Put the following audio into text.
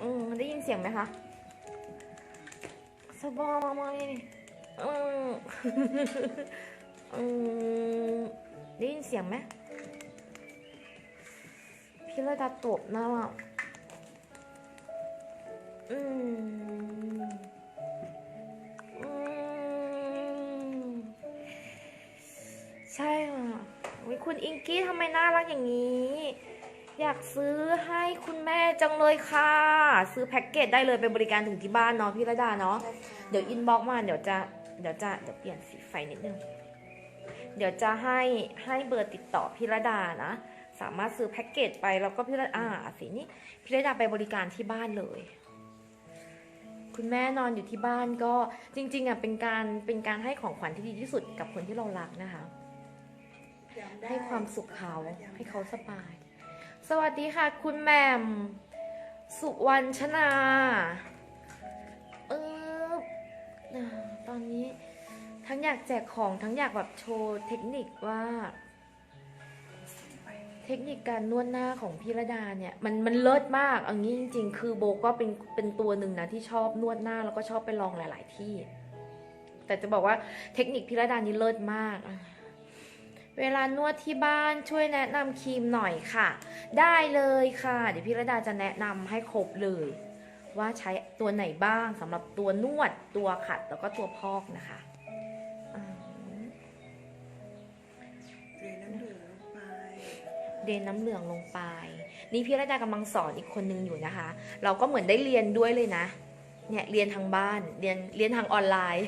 อืมได้ยินเสียงไหมคะสบายมากเลยนี่อืมอืมได้ยินเสียงไหมพี่ระดาตบหน้ามากอืมอืมใช่ค่ะอุ๊ยคุณอิงกี้ทำไมน่ารักอย่างนี้ อยากซื้อให้คุณแม่จังเลยค่ะ ซื้อแพ็กเกจได้เลยไปบริการถึงที่บ้านเนาะพี่ระดาเนาะเดี๋ยวอินบ็อกมาเดี๋ยวจะเดี๋ยวจะเดี๋ยวเปลี่ยนสีไฟนิดนึงเดี๋ยวจะให้ให้เบอร์ติดต่อพี่ระดานะ สามารถซื้อแพ็กเกจไปแล้วก็พี่ระอ่าสีนี้พี่ระดาไปบริการที่บ้านเลย คุณแม่นอนอยู่ที่บ้านก็จริง ๆอะเป็นการเป็นการให้ของขวัญที่ดีที่สุดกับคนที่เรารักนะคะ ให้ความสุขเขาให้เขาสบาย สวัสดีค่ะ คุณแหม่ม สุวรรณชนาเออตอนนี้ทั้งอยากแจกของทั้งอยากแบบโชว์เทคนิคว่า เทคนิคการนวดหน้าของพี่ระดาเนี่ย มันมันเลิศมากอันนี้จริง ๆ คือโบก็เป็นเป็นตัวหนึ่งนะที่ชอบนวดหน้าแล้วก็ชอบไปลองหลาย ๆ ที่ แต่จะบอกว่าเทคนิคพี่ระดานี่เลิศมาก เวลานวดที่บ้านช่วยแนะนำครีมหน่อยค่ะ ได้เลยค่ะ เดี๋ยวพี่ระดาจะแนะนำให้ครบเลย ว่าใช้ตัวไหนบ้างสำหรับตัวนวดตัวขัดแล้วก็ตัวพอกนะคะอ่าเรียนน้ำเหลืองลงไปเดนน้ำเหลืองลงไป นี่พี่ระดากำลังสอนอีกคนนึงอยู่นะคะ เราก็เหมือนได้เรียนด้วยเลยนะ เนี่ยเรียนทางบ้าน เรียนเรียนทางออนไลน์